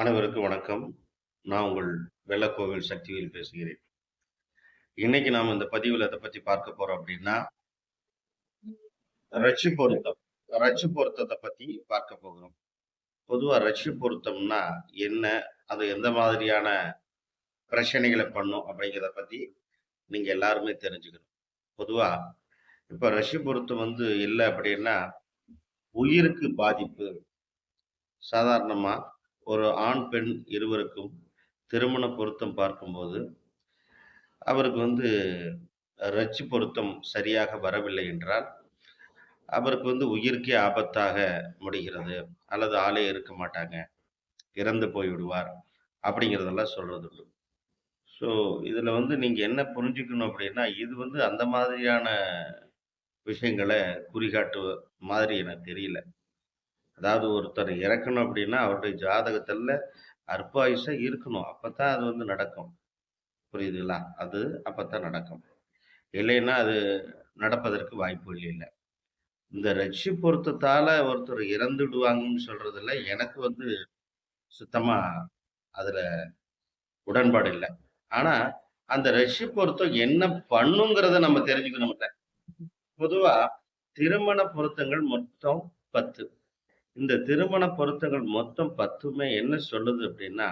அனைவருக்கும் வணக்கம். நான் உங்கள் வெள்ளக்கோவில் சக்திவேல் பேசுகிறேன். இன்னைக்கு நாம் இந்த பதிவில் அதை பற்றி பார்க்க போறோம் அப்படின்னா ரட்சி பொருத்தம். ரட்சி பொருத்தத்தை பற்றி பார்க்க போகிறோம். பொதுவாக ரட்சி பொருத்தம்னா என்ன? அது எந்த மாதிரியான பிரச்சனைகளை பண்ணும்? அப்படிங்கிறத பற்றி நீங்கள் எல்லாருமே தெரிஞ்சுக்கணும். பொதுவாக இப்போ ரஷ்ய பொருத்தம் வந்து இல்லை அப்படின்னா, உயிருக்கு பாதிப்பு. சாதாரணமாக ஒரு ஆண், பெண் இருவருக்கும் திருமண பொருத்தம் பார்க்கும்போது, அவருக்கு வந்து ரட்சி பொருத்தம் சரியாக வரவில்லை என்றால், அவருக்கு வந்து உயிருக்கே ஆபத்தாக முடிகிறது. அல்லது ஆளே இருக்க மாட்டாங்க. இறந்து போய்விடுவார். அப்படிங்கிறதெல்லாம் சொல்றது உண்டு. ஸோ, இதில் வந்து நீங்கள் என்ன புரிஞ்சுக்கணும் அப்படின்னா, இது வந்து அந்த மாதிரியான விஷயங்களை குறிகாட்டுவ மாதிரி எனக்கு தெரியல. அதாவது ஒருத்தர் இறக்கணும் அப்படின்னா, அவருடைய ஜாதகத்தில் அற்ப இருக்கணும். அப்போ தான் அது வந்து நடக்கும். புரியுதுங்களா? அது அப்போ தான் நடக்கும். இல்லைன்னா அது நடப்பதற்கு வாய்ப்புகள் இல்லை இந்த ரட்சி பொருத்தத்தால் ஒருத்தர் இறந்துடுவாங்கன்னு சொல்கிறதுல எனக்கு வந்து சுத்தமாக அதில் உடன்பாடு இல்லை ஆனால் அந்த ரட்சி பொருத்தம் என்ன பண்ணுங்கிறத நம்ம தெரிஞ்சுக்கணும்ல. பொதுவா திருமண பொருத்தங்கள் மொத்தம் 10. இந்த திருமண பொருத்தங்கள் மொத்தம் 10மே என்ன சொல்லுது அப்படின்னா,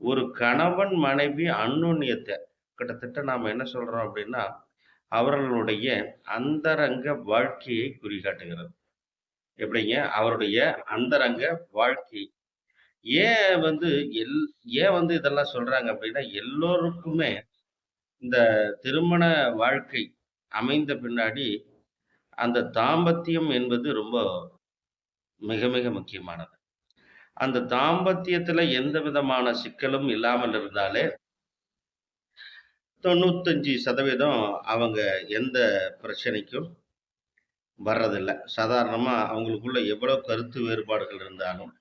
ஒரு கணவன், மனைவி அந்யோன்யத்த கிட்டத்தட்ட நாம் என்ன சொல்றோம் அப்படின்னா, அவர்களுடைய அந்தரங்க வாழ்க்கையை குறிகாட்டுகிறது. எப்படிங்க? அவருடைய அந்தரங்க வாழ்க்கை. ஏன் வந்து எல் ஏன் வந்து இதெல்லாம் சொல்றாங்க அப்படின்னா, எல்லோருக்குமே இந்த திருமண வாழ்க்கை அமைந்த பின்னாடி, அந்த தாம்பத்தியம் என்பது ரொம்ப மிக மிக முக்கியமானது. அந்த தாம்பத்தியத்துல எந்த விதமான சிக்கலும் இல்லாமல் இருந்தாலே 95% அவங்க எந்த பிரச்சனைக்கும் வர்றதில்லை சாதாரணமா அவங்களுக்குள்ள எவ்வளவு கருத்து வேறுபாடுகள் இருந்தாலும்,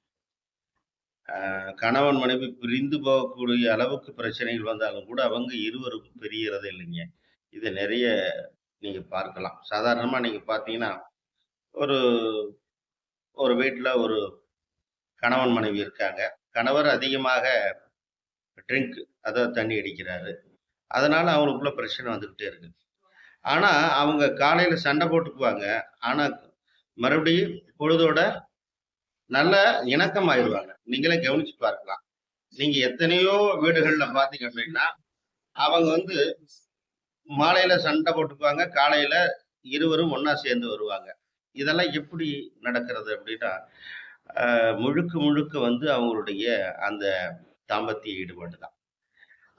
கணவன், மனைவி பிரிந்து போகக்கூடிய அளவுக்கு பிரச்சனைகள் வந்தாலும் கூட, அவங்க இருவருக்கும் பெரியறதே இல்லைங்க. இது நிறைய நீங்க பார்க்கலாம். சாதாரணமா நீங்க பார்த்தீங்கன்னா, ஒரு ஒரு வீட்டில் ஒரு கணவன், மனைவி இருக்காங்க. கணவர் அதிகமாக ட்ரிங்க் அதாவது தண்ணி அடிக்கிறாரு. அதனால அவங்களுக்குள்ள பிரச்சனை வந்துக்கிட்டே இருக்கு. ஆனால் அவங்க காலையில் சண்டை போட்டுக்குவாங்க. ஆனால் மறுபடியும் பொழுதோட நல்ல இணக்கம் ஆயிடுவாங்க நீங்களே கவனிச்சு பார்க்கலாம். நீங்க எத்தனையோ வீடுகள்ல பார்த்தீங்க அப்படின்னா, அவங்க வந்து மாலையில சண்டை போட்டுக்குவாங்க. காலையில இருவரும் ஒன்றா சேர்ந்து வருவாங்க. இதெல்லாம் எப்படி நடக்கிறது அப்படின்னா, முழுக்க முழுக்க வந்து அவங்களுடைய அந்த தாம்பத்திய ஈடுபாடு தான்.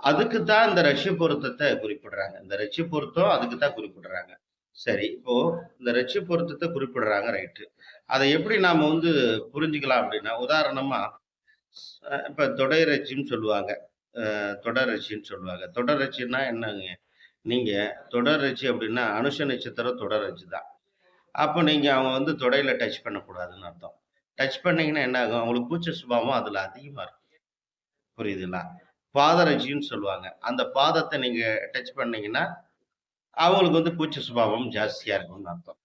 அதுக்கு தான் இந்த ரஷ்ய பொருத்தத்தை குறிப்பிடுறாங்க. இந்த ரஷ்ய பொருத்தம் அதுக்கு தான் குறிப்பிடுறாங்க. சரி, இப்போ இந்த ரஷ்ய பொருத்தத்தை குறிப்பிடுறாங்க ரைட்டு. அதை எப்படி நாம வந்து புரிஞ்சுக்கலாம் அப்படின்னா, உதாரணமா இப்போ இப்ப தொடைரட்சின்னு சொல்லுவாங்க. தொடரட்சின்னு சொல்லுவாங்க. தொடரட்சின்னா என்னங்க? நீங்க தொடரட்சி அப்படின்னா, அனுஷ நட்சத்திரம் தொடரட்சி தான். அப்போ நீங்கள் அவங்க வந்து தொடையில் டச் பண்ணக்கூடாதுன்னு அர்த்தம். டச் பண்ணீங்கன்னா என்ன ஆகும்? அவங்களுக்கு பூச்ச சுபாவம் அதில் அதிகமாக இருக்கும். புரியுதுங்களா? பாதரட்சின்னு சொல்லுவாங்க. அந்த பாதத்தை நீங்கள் டச் பண்ணீங்கன்னா, அவங்களுக்கு வந்து கூச்ச சுபாவம் ஜாஸ்தியாக இருக்கும்னு அர்த்தம்.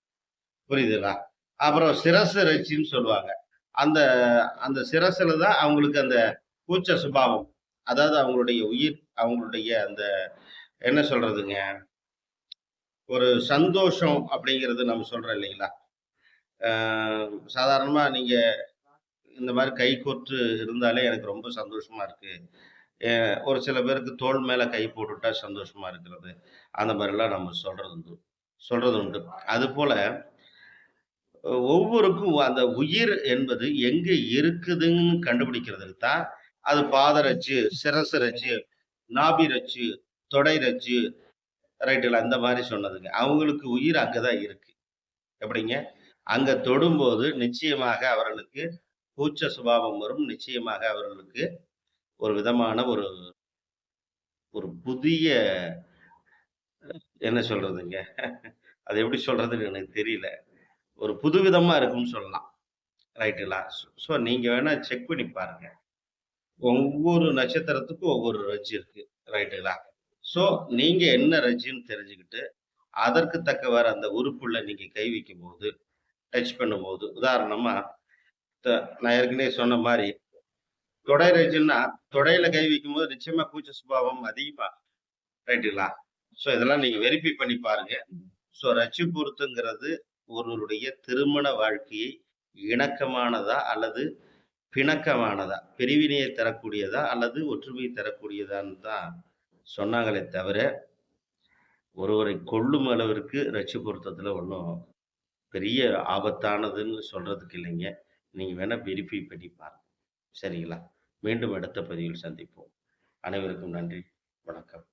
புரியுதுங்களா? அப்புறம் சிரசு ரட்சின்னு சொல்லுவாங்க. அந்த அந்த சிரசில் தான் அவங்களுக்கு அந்த கூச்ச சுபாவம். அதாவது அவங்களுடைய உயிர் அவங்களுடைய அந்த என்ன சொல்கிறதுங்க ஒரு சந்தோஷம் அப்படிங்கிறது நம்ம சொல்றோம் இல்லைங்களா? சாதாரணமாக நீங்கள் நீங்க இந்த கை கோர்த்து இருந்தாலே எனக்கு ரொம்ப சந்தோஷமா இருக்கு. ஒரு சில பேருக்கு தோல் மேல கை போட்டுட்டா சந்தோஷமா இருக்கிறது. அந்த மாதிரிலாம் நம்ம சொல்றது உண்டு சொல்றது உண்டு. அதுபோல் ஒவ்வொருக்கும் அந்த உயிர் என்பது எங்க இருக்குதுன்னு கண்டுபிடிக்கிறதுக்கு தான், அது பாதரச்சு சிரசு நாபிரச்சு நாபி தொடை ரச்சு ரைட்டுங்களா? அந்த மாதிரி சொன்னதுங்க. அவங்களுக்கு உயிர் அங்கே தான் இருக்குது எப்படிங்க? அங்கே தொடும்போது நிச்சயமாக அவர்களுக்கு கூச்ச சுபாவம் வரும். நிச்சயமாக அவர்களுக்கு ஒரு விதமான ஒரு ஒரு புதிய என்ன சொல்றதுங்க? அது எப்படி சொல்றதுன்னு எனக்கு தெரியல. ஒரு புதுவிதமா இருக்கும்னு சொல்லலாம். ரைட்டுங்களா? ஸோ ஸோ நீங்க வேணா செக் பண்ணி பாருங்க. ஒவ்வொரு நட்சத்திரத்துக்கும் ஒவ்வொரு ரஜ் இருக்கு. ரைட்டுங்களா? ஸோ நீங்க என்ன ரஜின்னு தெரிஞ்சுக்கிட்டு, அதற்கு தக்கவாறு அந்த உறுப்புல நீங்க கை வைக்கும்போது, டச் பண்ணும்போது, உதாரணமா நான் ஏற்கனவே சொன்ன மாதிரி தொடை ரஜின்னா தொடையில கை வைக்கும்போது நிச்சயமா கூச்ச சுபாவம் அதிகமா ரைட்டுங்களா ஸோ இதெல்லாம் நீங்க வெரிஃபை பண்ணி பாருங்க. ஸோ ரச்சி பொருத்துங்கிறது ஒருவருடைய திருமண வாழ்க்கையை இணக்கமானதா அல்லது பிணக்கமானதா? பிரிவினையை தரக்கூடியதா அல்லது ஒற்றுமையை தரக்கூடியதான்னு தான் சொன்னாங்களே தவிர ஒருவரை கொள்ளும் அளவிற்கு ரட்சி பொருத்தத்தில் ஒன்றும் பெரிய ஆபத்தானதுன்னு சொல்றதுக்கு இல்லைங்க. நீங்கள் வேணால் வெரிஃபை பண்ணி பாருங்க. சரிங்களா? மீண்டும் அடுத்த பதிவில் சந்திப்போம். அனைவருக்கும் நன்றி. வணக்கம்.